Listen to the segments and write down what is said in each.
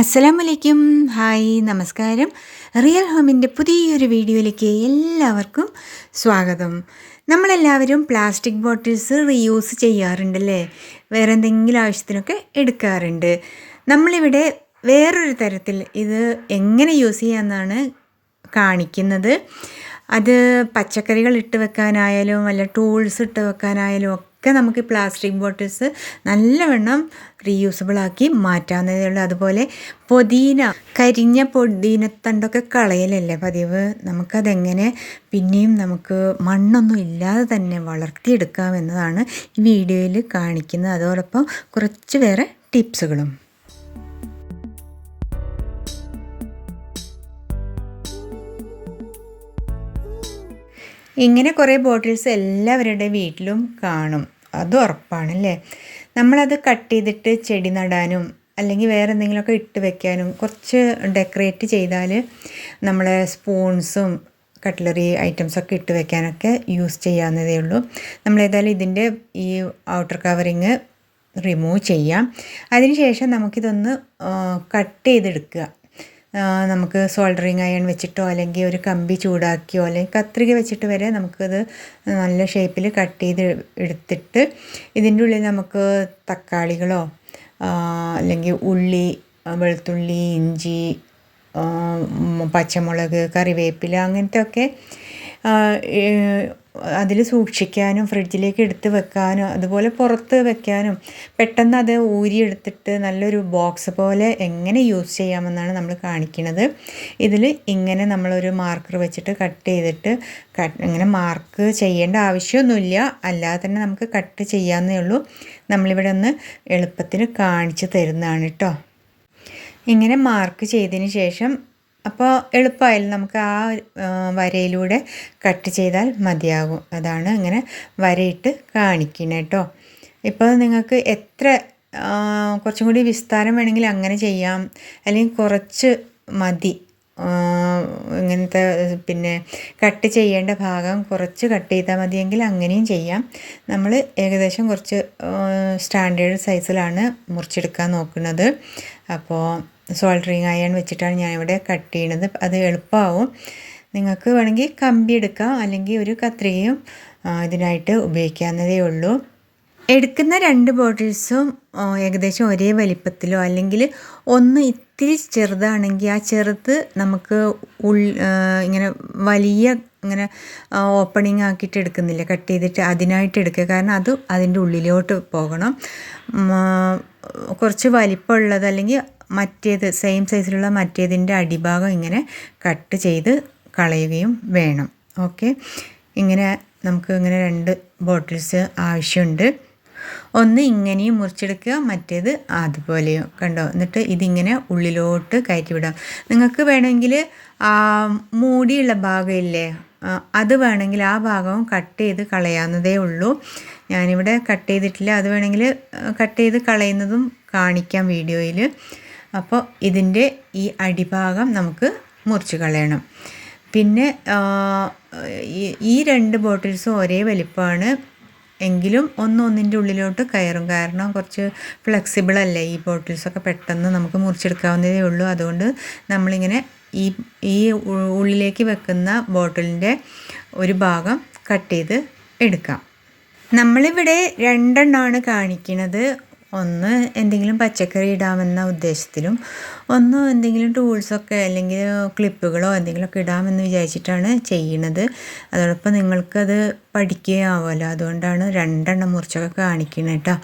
അസ്സലാമലൈക്കും. ഹായ് നമസ്കാരം. റിയൽ ഹോമിന്റെ പുതിയൊരു വീഡിയോയിലേക്ക് എല്ലാവർക്കും സ്വാഗതം. നമ്മളെല്ലാവരും പ്ലാസ്റ്റിക് ബോട്ടിൽസ് റീയൂസ് ചെയ്യാറുണ്ടല്ലേ? വേറെ എന്തെങ്കിലും ആവശ്യത്തിനൊക്കെ എടുക്കാറുണ്ട്. നമ്മളിവിടെ വേറൊരു തരത്തിൽ ഇത് എങ്ങനെ യൂസ് ചെയ്യാമെന്നാണ് കാണിക്കുന്നത്. അത് പച്ചക്കറികൾ ഇട്ട് വെക്കാനായാലും വല്ല ടൂൾസ് ഇട്ട് വെക്കാനായാലും ഒക്കെ നമുക്ക് ഈ പ്ലാസ്റ്റിക് ബോട്ടിൽസ് നല്ലവണ്ണം റീയൂസബിളാക്കി മാറ്റാവുന്നതേ ഉള്ളൂ. അതുപോലെ പൊതീന കരിഞ്ഞ പൊതീനത്തണ്ടൊക്കെ കളയലല്ലേ പതിവ്? നമുക്കതെങ്ങനെ പിന്നെയും നമുക്ക് മണ്ണൊന്നും ഇല്ലാതെ തന്നെ വളർത്തിയെടുക്കാം എന്നതാണ് ഈ വീഡിയോയിൽ കാണിക്കുന്നത്. അതോടൊപ്പം കുറച്ച് വേറെ ടിപ്സുകളും ഇങ്ങനെ കുറേ ബോട്ടിൽസ് എല്ലാവരുടെ വീട്ടിലും കാണും. അത് ഉറപ്പാണല്ലേ? നമ്മളത് കട്ട് ചെയ്തിട്ട് ചെടി നടാനും അല്ലെങ്കിൽ വേറെ എന്തെങ്കിലുമൊക്കെ ഇട്ട് വെക്കാനും കുറച്ച് ഡെക്കറേറ്റ് ചെയ്താൽ നമ്മളെ സ്പൂൺസും കട്ട്ലറി ഐറ്റംസൊക്കെ ഇട്ട് വെക്കാനൊക്കെ യൂസ് ചെയ്യാവുന്നതേ ഉള്ളൂ. നമ്മൾ ഏതായാലും ഇതിന്റെ ഈ ഔട്ടർ കവറിങ് റിമൂവ് ചെയ്യാം. അതിനുശേഷം നമുക്കിതൊന്ന് കട്ട് ചെയ്തെടുക്കുക. നമുക്ക് സോൾഡറിങ് അയൺ വെച്ചിട്ടോ അല്ലെങ്കിൽ ഒരു കമ്പി ചൂടാക്കിയോ അല്ലെങ്കിൽ കത്രിക വെച്ചിട്ട് വരെ നമുക്കത് നല്ല ഷേപ്പിൽ കട്ട് ചെയ്ത് എടുത്തിട്ട് ഇതിന്റെ ഉള്ളിൽ നമുക്ക് തക്കാളികളോ അല്ലെങ്കിൽ ഉള്ളി വെളുത്തുള്ളി ഇഞ്ചി പച്ചമുളക് കറിവേപ്പില അങ്ങനത്തെ ഒക്കെ അതിൽ സൂക്ഷിക്കാനും ഫ്രിഡ്ജിലേക്ക് എടുത്ത് വെക്കാനും അതുപോലെ പുറത്ത് വെക്കാനും പെട്ടെന്ന് അത് ഊരിയെടുത്തിട്ട് നല്ലൊരു ബോക്സ് പോലെ എങ്ങനെ യൂസ് ചെയ്യാമെന്നാണ് നമ്മൾ കാണിക്കുന്നത്. ഇതിൽ ഇങ്ങനെ നമ്മളൊരു മാർക്കർ വെച്ചിട്ട് കട്ട് ചെയ്തിട്ട് കട്ട് ഇങ്ങനെ മാർക്ക് ചെയ്യേണ്ട ആവശ്യമൊന്നുമില്ല. അല്ലാതെ തന്നെ നമുക്ക് കട്ട് ചെയ്യാമെന്നേ ഉള്ളൂ. നമ്മളിവിടെ ഒന്ന് എളുപ്പത്തിന് കാണിച്ച് തരുന്നതാണ് കേട്ടോ. ഇങ്ങനെ മാർക്ക് ചെയ്തതിന് ശേഷം അപ്പോൾ എളുപ്പമായാലും നമുക്ക് ആ വരയിലൂടെ കട്ട് ചെയ്താൽ മതിയാകും. അതാണ് ഇങ്ങനെ വരയിട്ട് കാണിക്കുന്നത് കേട്ടോ ഇപ്പോൾ നിങ്ങൾക്ക് എത്ര കുറച്ചും കൂടി വിസ്താരം വേണമെങ്കിൽ അങ്ങനെ ചെയ്യാം. അല്ലെങ്കിൽ കുറച്ച് മതി. ഇങ്ങനത്തെ പിന്നെ കട്ട് ചെയ്യേണ്ട ഭാഗം കുറച്ച് കട്ട് ചെയ്താൽ മതിയെങ്കിൽ അങ്ങനെയും ചെയ്യാം. നമ്മൾ ഏകദേശം കുറച്ച് സ്റ്റാൻഡേർഡ് സൈസിലാണ് മുറിച്ചെടുക്കാൻ നോക്കുന്നത്. അപ്പോൾ സോൾഡറിങ് അയൺ വെച്ചിട്ടാണ് ഞാനിവിടെ കട്ട് ചെയ്യണത്. അത് എളുപ്പമാവും നിങ്ങൾക്ക് വേണമെങ്കിൽ കമ്പി എടുക്കാം. അല്ലെങ്കിൽ ഒരു കത്രികയും ഇതിനായിട്ട് ഉപയോഗിക്കാവുന്നതേ ഉള്ളൂ. എടുക്കുന്ന രണ്ട് ബോട്ടിൽസും ഏകദേശം ഒരേ വലിപ്പത്തിലോ അല്ലെങ്കിൽ ഒന്ന് ഇത്തിരി ചെറുതാണെങ്കിൽ ആ ചെറുത് നമുക്ക് ഉൾ ഇങ്ങനെ വലിയ ഇങ്ങനെ ഓപ്പണിംഗ് ആക്കിയിട്ട് എടുക്കുന്നില്ല. കട്ട് ചെയ്തിട്ട് അതിനായിട്ട് എടുക്കുക. കാരണം അത് അതിന്റെ ഉള്ളിലോട്ട് പോകണം. കുറച്ച് വലിപ്പമുള്ളത് അല്ലെങ്കിൽ മറ്റേത് സെയിം സൈസിലുള്ള മറ്റേതിന്റെ അടിഭാഗം ഇങ്ങനെ കട്ട് ചെയ്ത് കളയുകയും വേണം. ഓക്കെ ഇങ്ങനെ നമുക്ക് ഇങ്ങനെ രണ്ട് ബോട്ടിൽസ് ആവശ്യമുണ്ട്. ഒന്ന് ഇങ്ങനെയും മുറിച്ചെടുക്കുക മറ്റേത് അതുപോലെയോ. കണ്ടോ? എന്നിട്ട് ഇതിങ്ങനെ ഉള്ളിലോട്ട് കയറ്റി വിടാം നിങ്ങൾക്ക് വേണമെങ്കിൽ മൂടിയുള്ള ഭാഗമില്ലേ അത് വേണമെങ്കിൽ ആ ഭാഗവും കട്ട് ചെയ്ത് കളയാവുന്നതേ ഉള്ളൂ. ഞാനിവിടെ കട്ട് ചെയ്തിട്ടില്ല. അത് വേണമെങ്കിൽ കട്ട് ചെയ്ത് കളയുന്നതും കാണിക്കാം വീഡിയോയിൽ. അപ്പോൾ ഇതിന്റെ ഈ അടിഭാഗം നമുക്ക് മുറിച്ച് കളയണം. പിന്നെ ഈ രണ്ട് ബോട്ടിൽസും ഒരേ വലിപ്പമാണ് എങ്കിലും ഒന്നൊന്നിന്റെ ഉള്ളിലോട്ട് കയറും. കാരണം കുറച്ച് ഫ്ലെക്സിബിൾ അല്ലേ ഈ ബോട്ടിൽസൊക്കെ പെട്ടെന്ന് നമുക്ക് മുറിച്ചെടുക്കാവുന്നതേ ഉള്ളൂ. അതുകൊണ്ട് നമ്മളിങ്ങനെ ഈ ഈ ഉള്ളിലേക്ക് വെക്കുന്ന ബോട്ടിലിന്റെ ഒരു ഭാഗം കട്ട് ചെയ്ത് എടുക്കാം. നമ്മളിവിടെ രണ്ടെണ്ണമാണ് കാണിക്കുന്നത് ഒന്ന് എന്തെങ്കിലും പച്ചക്കറി ഇടാമെന്ന ഉദ്ദേശത്തിലും ഒന്ന് എന്തെങ്കിലും ടൂൾസൊക്കെ അല്ലെങ്കിൽ ക്ലിപ്പുകളോ എന്തെങ്കിലുമൊക്കെ ഇടാമെന്ന് വിചാരിച്ചിട്ടാണ് ചെയ്യുന്നത് അതോടൊപ്പം നിങ്ങൾക്കത് പഠിക്കുകയാവുമല്ലോ. അതുകൊണ്ടാണ് രണ്ടെണ്ണം മുറിച്ചൊക്കെ കാണിക്കുന്നത് കേട്ടോ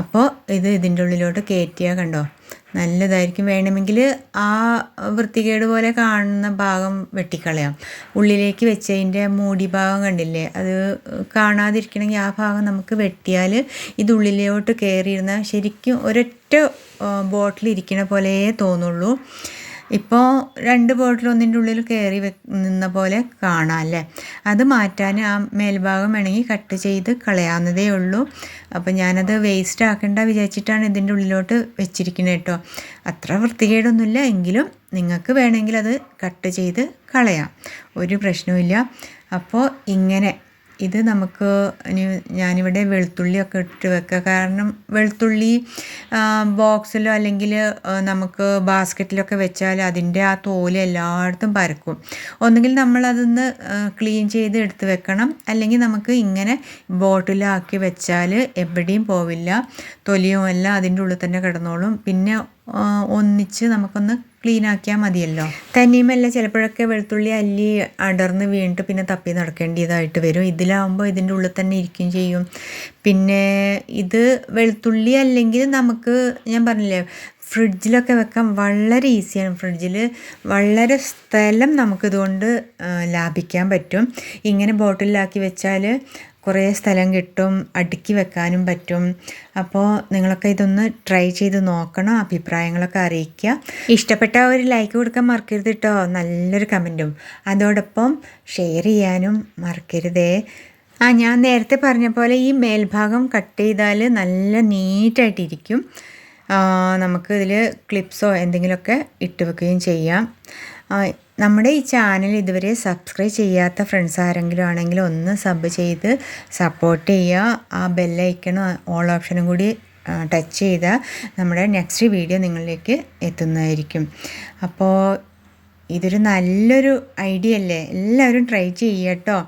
അപ്പോൾ ഇത് ഇതിന്റെ ഉള്ളിലോട്ട് കയറ്റിയാൽ കണ്ടോ? നല്ലതായിരിക്കും. വേണമെങ്കിൽ ആ വൃത്തികേട് പോലെ കാണുന്ന ഭാഗം വെട്ടിക്കളയാം. ഉള്ളിലേക്ക് വെച്ചതിന്റെ മൂടി ഭാഗം കണ്ടില്ലേ? അത് കാണാതിരിക്കണമെങ്കിൽ ആ ഭാഗം നമുക്ക് വെട്ടിയാൽ ഇത് ഉള്ളിലോട്ട് കയറിയിരുന്നാൽ ശരിക്കും ഒരൊറ്റ ബോട്ടിൽ ഇരിക്കണ പോലെ തോന്നുള്ളൂ. ഇപ്പോൾ രണ്ട് ബോട്ടിൽ ഒന്നിന്റെ ഉള്ളിൽ കയറി നിന്ന പോലെ കാണാം അല്ലേ? അത് മാറ്റാൻ ആ മേൽഭാഗം വേണമെങ്കിൽ കട്ട് ചെയ്ത് കളയാവുന്നതേ ഉള്ളൂ. അപ്പോൾ ഞാനത് വേസ്റ്റ് ആക്കേണ്ട വിചാരിച്ചിട്ടാണ് ഇതിന്റെ ഉള്ളിലോട്ട് വെച്ചിരിക്കുന്നത് കേട്ടോ. അത്ര വൃത്തികേടൊന്നുമില്ല. എങ്കിലും നിങ്ങൾക്ക് വേണമെങ്കിൽ അത് കട്ട് ചെയ്ത് കളയാം. ഒരു പ്രശ്നവുമില്ല. അപ്പോൾ ഇങ്ങനെ ഇത് നമുക്ക് ഞാനിവിടെ വെളുത്തുള്ളിയൊക്കെ ഇട്ട് വെക്കുക. കാരണം വെളുത്തുള്ളി ബോക്സിലോ അല്ലെങ്കിൽ നമുക്ക് ബാസ്ക്കറ്റിലൊക്കെ വെച്ചാൽ അതിന്റെ ആ തോൽ എല്ലായിടത്തും പരക്കും. ഒന്നുകിൽ നമ്മളതൊന്ന് ക്ലീൻ ചെയ്ത് എടുത്ത് വെക്കണം. അല്ലെങ്കിൽ നമുക്ക് ഇങ്ങനെ ബോട്ടിലാക്കി വെച്ചാൽ എവിടെയും പോവില്ല. തൊലിയും എല്ലാം അതിന്റെ ഉള്ളിൽ തന്നെ കിടന്നോളും. പിന്നെ ഒന്നിച്ച് നമുക്കൊന്ന് ക്ലീൻ ആക്കിയാൽ മതിയല്ലോ. തന്നെയുമല്ല ചിലപ്പോഴൊക്കെ വെളുത്തുള്ളി അല്ലി അടർന്ന് വീണിട്ട് പിന്നെ തപ്പി നടക്കേണ്ടതായിട്ട് വരും. ഇതിലാവുമ്പോൾ ഇതിന്റെ ഉള്ളിൽ തന്നെ ഇരിക്കുകയും ചെയ്യും. പിന്നെ ഇത് വെളുത്തുള്ളി അല്ലെങ്കിൽ നമുക്ക് ഞാൻ പറഞ്ഞില്ലേ ഫ്രിഡ്ജിലൊക്കെ വെക്കാൻ വളരെ ഈസിയാണ്. ഫ്രിഡ്ജിൽ വളരെ സ്ഥലം നമുക്കിതുകൊണ്ട് ലാഭിക്കാൻ പറ്റും. ഇങ്ങനെ ബോട്ടിലാക്കി വെച്ചാൽ കുറേ സ്ഥലം കിട്ടും അടുക്കി വെക്കാനും പറ്റും. അപ്പോൾ നിങ്ങളൊക്കെ ഇതൊന്ന് ട്രൈ ചെയ്ത് നോക്കണം അഭിപ്രായങ്ങളൊക്കെ അറിയിക്കുക. ഇഷ്ടപ്പെട്ട ഒരു ലൈക്ക് കൊടുക്കാൻ മറക്കരുത് കേട്ടോ നല്ലൊരു കമന്റും. അതോടൊപ്പം ഷെയർ ചെയ്യാനും മറക്കരുതേ. ആ ഞാൻ നേരത്തെ പറഞ്ഞ പോലെ ഈ മേൽഭാഗം കട്ട് ചെയ്താൽ നല്ല നീറ്റായിട്ടിരിക്കും. നമുക്ക് ഇതിൽ ക്ലിപ്സോ എന്തെങ്കിലുമൊക്കെ ഇട്ട് വെക്കുകയും ചെയ്യാം. നമ്മുടെ ഈ ചാനൽ ഇതുവരെ സബ്സ്ക്രൈബ് ചെയ്യാത്ത ഫ്രണ്ട്സ് ആരെങ്കിലും ആണെങ്കിൽ ഒന്ന് സബ് ചെയ്ത് സപ്പോർട്ട് ചെയ്യുക. ആ ബെല്ലൈക്കണും ഓൾ ഓപ്ഷനും കൂടി ടച്ച് ചെയ്താൽ നമ്മുടെ നെക്സ്റ്റ് വീഡിയോ നിങ്ങളിലേക്ക് എത്തുന്നതായിരിക്കും. അപ്പോൾ ഇതൊരു നല്ലൊരു ഐഡിയ അല്ലേ? എല്ലാവരും ട്രൈ ചെയ്യട്ടോ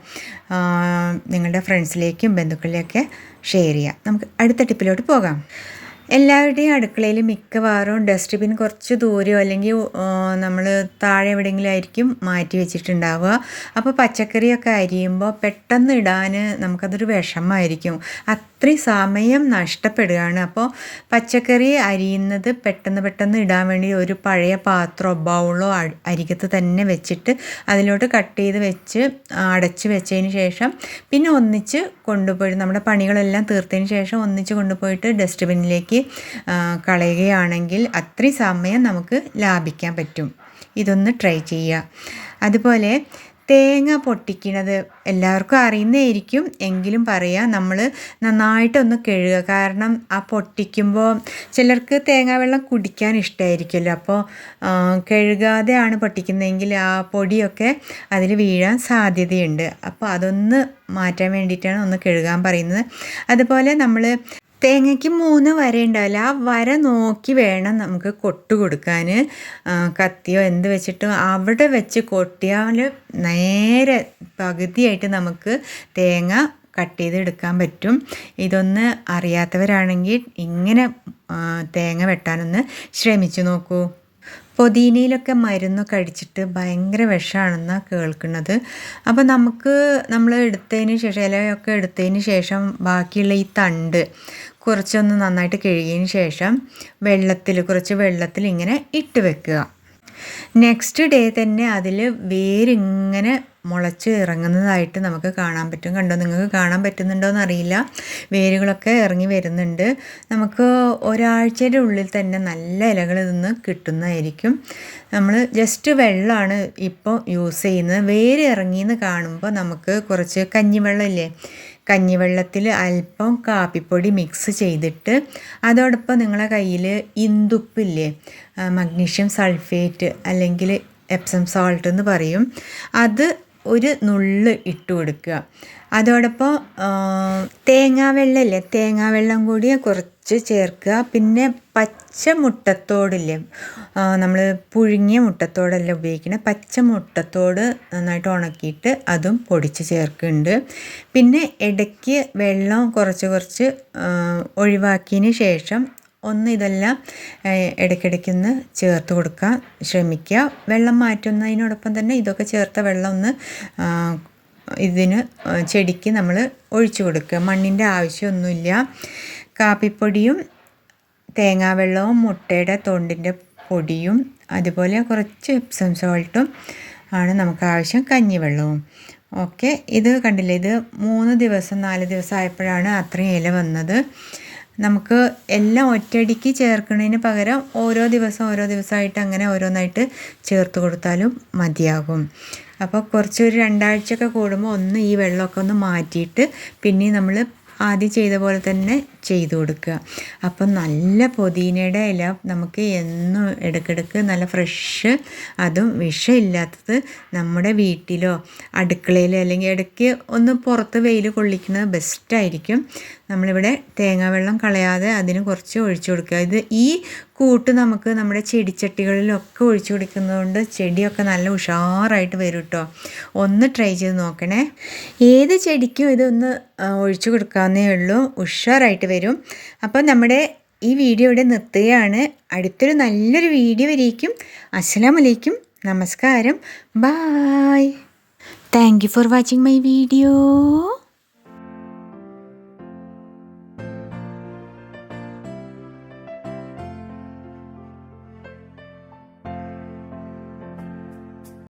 നിങ്ങളുടെ ഫ്രണ്ട്സിലേക്കും ബന്ധുക്കളിലേക്കും ഷെയർ ചെയ്യാം നമുക്ക് അടുത്ത ടിപ്പിലോട്ട് പോകാം. എല്ലാവരുടെയും അടുക്കളയിൽ മിക്കവാറും ഡസ്റ്റ്ബിൻ കുറച്ച് ദൂരെയോ അല്ലെങ്കിൽ നമ്മൾ താഴെ എവിടെയെങ്കിലും ആയിരിക്കും മാറ്റി വെച്ചിട്ടുണ്ടാവുക. അപ്പോൾ പച്ചക്കറിയൊക്കെ അരിയുമ്പോൾ പെട്ടെന്ന് ഇടാൻ നമുക്കതൊരു വിഷമമായിരിക്കും. അത്രയും സമയം നഷ്ടപ്പെടുകയാണ്. അപ്പോൾ പച്ചക്കറി അരിയുന്നത് പെട്ടെന്ന് പെട്ടെന്ന് ഇടാൻ വേണ്ടി ഒരു പഴയ പാത്രമോ ബൗളോ അരികത്ത് തന്നെ വെച്ചിട്ട് അതിലോട്ട് കട്ട് ചെയ്ത് വെച്ച് അടച്ച് വെച്ചതിന് ശേഷം പിന്നെ ഒന്നിച്ച് കൊണ്ടുപോയി നമ്മുടെ പണികളെല്ലാം തീർത്തതിന് ശേഷം ഒന്നിച്ച് കൊണ്ടുപോയിട്ട് ഡസ്റ്റ്ബിന്നിലേക്ക് കളയുകയാണെങ്കിൽ അത്രയും സമയം നമുക്ക് ലാഭിക്കാൻ പറ്റും. ഇതൊന്ന് ട്രൈ ചെയ്യുക. അതുപോലെ തേങ്ങ പൊട്ടിക്കണത് എല്ലാവർക്കും അറിയുന്നതായിരിക്കും. എങ്കിലും പറയാം നമ്മൾ നന്നായിട്ടൊന്ന് കഴുകുക. കാരണം ആ പൊട്ടിക്കുമ്പോൾ ചിലർക്ക് തേങ്ങ വെള്ളം കുടിക്കാൻ ഇഷ്ടമായിരിക്കുമല്ലോ അപ്പോൾ കഴുകാതെയാണ് പൊട്ടിക്കുന്നതെങ്കിൽ ആ പൊടിയൊക്കെ അതിൽ വീഴാൻ സാധ്യതയുണ്ട്. അപ്പോൾ അതൊന്ന് മാറ്റാൻ വേണ്ടിയിട്ടാണ് ഒന്ന് കഴുകാൻ പറയുന്നത്. അതുപോലെ നമ്മൾ തേങ്ങയ്ക്ക് മൂന്ന് വര ഉണ്ടാവില്ല. ആ വര നോക്കി വേണം നമുക്ക് കൊട്ട് കൊടുക്കാൻ. കത്തിയോ എന്ത് വെച്ചിട്ടും അവിടെ വെച്ച് കൊട്ടിയാൽ നേരെ പകുതിയായിട്ട് നമുക്ക് തേങ്ങ കട്ട് ചെയ്തെടുക്കാൻ പറ്റും. ഇതൊന്ന് അറിയാത്തവരാണെങ്കിൽ ഇങ്ങനെ തേങ്ങ വെട്ടാനൊന്ന് ശ്രമിച്ചു നോക്കൂ. പൊതീനയിലൊക്കെ മരുന്നൊക്കെ അടിച്ചിട്ട് ഭയങ്കര വിഷമാണെന്നാണ് കേൾക്കുന്നത്. അപ്പോൾ നമുക്ക് നമ്മൾ എടുത്തതിന് ശേഷം ഇലയൊക്കെ എടുത്തതിന് ശേഷം ബാക്കിയുള്ള ഈ തണ്ട് കുറച്ചൊന്ന് നന്നായിട്ട് കഴുകിയതിന് ശേഷം വെള്ളത്തിൽ കുറച്ച് വെള്ളത്തിൽ ഇങ്ങനെ ഇട്ട് വെക്കുക. നെക്സ്റ്റ് ഡേ തന്നെ അതിൽ വേരിങ്ങനെ മുളച്ച് ഇറങ്ങുന്നതായിട്ട് നമുക്ക് കാണാൻ പറ്റും. കണ്ടോ? നിങ്ങൾക്ക് കാണാൻ പറ്റുന്നുണ്ടോ എന്നറിയില്ല വേരുകളൊക്കെ ഇറങ്ങി വരുന്നുണ്ട്. നമുക്ക് ഒരാഴ്ചയുടെ ഉള്ളിൽ തന്നെ നല്ല ഇലകൾ നിന്ന് കിട്ടുന്നതായിരിക്കും. നമ്മൾ ജസ്റ്റ് വെള്ളമാണ് ഇപ്പോൾ യൂസ് ചെയ്യുന്നത്. വേര് ഇറങ്ങിയെന്ന് കാണുമ്പോൾ നമുക്ക് കുറച്ച് കഞ്ഞിവെള്ളം ഇല്ലേ കഞ്ഞിവെള്ളത്തിൽ അല്പം കാപ്പിപ്പൊടി മിക്സ് ചെയ്തിട്ട് അതോടൊപ്പം നിങ്ങളെ കയ്യിൽ ഇന്ദുപ്പില്ലേ? മഗ്നീഷ്യം സൾഫേറ്റ് അല്ലെങ്കിൽ എപ്സം സോൾട്ട് എന്ന് പറയും. അത് ഒരു നുള്ള് ഇട്ട് കൊടുക്കുക. അതോടൊപ്പം തേങ്ങാവെള്ളമില്ലേ തേങ്ങാവെള്ളം കൂടി കുറച്ച് ചേർക്കുക. പിന്നെ പച്ച മുട്ടത്തോടില്ലേ? നമ്മൾ പുഴുങ്ങിയ മുട്ടത്തോടല്ല ഉപയോഗിക്കുന്നത് പച്ച മുട്ടത്തോട് നന്നായിട്ട് ഉണക്കിയിട്ട് അതും പൊടിച്ച് ചേർക്കുന്നുണ്ട്. പിന്നെ ഇടയ്ക്ക് വെള്ളം കുറച്ച് കുറച്ച് ഒഴിവാക്കിയതിന് ശേഷം ഒന്ന് ഇതെല്ലാം ഇടയ്ക്കിടയ്ക്കൊന്ന് ചേർത്ത് കൊടുക്കാൻ ശ്രമിക്കുക. വെള്ളം മാറ്റുന്നതിനോടൊപ്പം തന്നെ ഇതൊക്കെ ചേർത്ത വെള്ളം ഒന്ന് ഇതിന് ചെടിക്ക് നമ്മൾ ഒഴിച്ചു കൊടുക്കുക. മണ്ണിന്റെ ആവശ്യമൊന്നുമില്ല. കാപ്പിപ്പൊടിയും തേങ്ങാവെള്ളവും മുട്ടയുടെ തൊണ്ടിന്റെ പൊടിയും അതുപോലെ കുറച്ച് എപ്സം സോൾട്ടും ആണ് നമുക്ക് ആവശ്യം. കഞ്ഞിവെള്ളവും. ഓക്കെ. ഇത് കണ്ടില്ലേ? ഇത് മൂന്ന് ദിവസം നാല് ദിവസം ആയപ്പോഴാണ് അത്രയും ഇല വന്നത്. നമുക്ക് എല്ലാം ഒറ്റയടിക്ക് ചേർക്കുന്നതിന് പകരം ഓരോ ദിവസം ഓരോ ദിവസമായിട്ട് അങ്ങനെ ഓരോന്നായിട്ട് ചേർത്ത് കൊടുത്താലും മതിയാകും. അപ്പോൾ കുറച്ചൊരു രണ്ടാഴ്ചയൊക്കെ കൂടുമ്പോൾ ഒന്ന് ഈ വെള്ളമൊക്കെ ഒന്ന് മാറ്റിയിട്ട് പിന്നെ നമ്മൾ ആദ്യം ചെയ്ത പോലെ തന്നെ ചെയ്തു കൊടുക്കുക. അപ്പം നല്ല പുതിനയുടെ ഇല നമുക്ക് എന്നും ഇടയ്ക്കിടയ്ക്ക് നല്ല ഫ്രഷ് അതും വിഷമില്ലാത്തത് നമ്മുടെ വീട്ടിലോ അടുക്കളയിലോ അല്ലെങ്കിൽ ഇടയ്ക്ക് ഒന്ന് പുറത്ത് വെയിൽ കൊള്ളിക്കുന്നത് ബെസ്റ്റായിരിക്കും നമ്മളിവിടെ തേങ്ങാ വെള്ളം കളയാതെ അതിന് കുറച്ച് ഒഴിച്ചു കൊടുക്കുക. ഇത് ഈ കൂട്ട് നമുക്ക് നമ്മുടെ ചെടിച്ചട്ടികളിലൊക്കെ ഒഴിച്ചു കൊടുക്കുന്നതുകൊണ്ട് ചെടിയൊക്കെ നല്ല ഉഷാറായിട്ട് വരും കേട്ടോ ഒന്ന് ട്രൈ ചെയ്ത് നോക്കണേ. ഏത് ചെടിക്കും ഇതൊന്ന് ഒഴിച്ചു കൊടുക്കാവുന്നേ ഉള്ളൂ. ഉഷാറായിട്ട് വരും. അപ്പോൾ നമ്മുടെ ഈ വീഡിയോ ഇവിടെ നിർത്തുകയാണ്. അടുത്തൊരു നല്ലൊരു വീഡിയോ വരേക്കും. അസ്സലാം വലൈക്കും നമസ്കാരം. Bye. Thank you for watching my video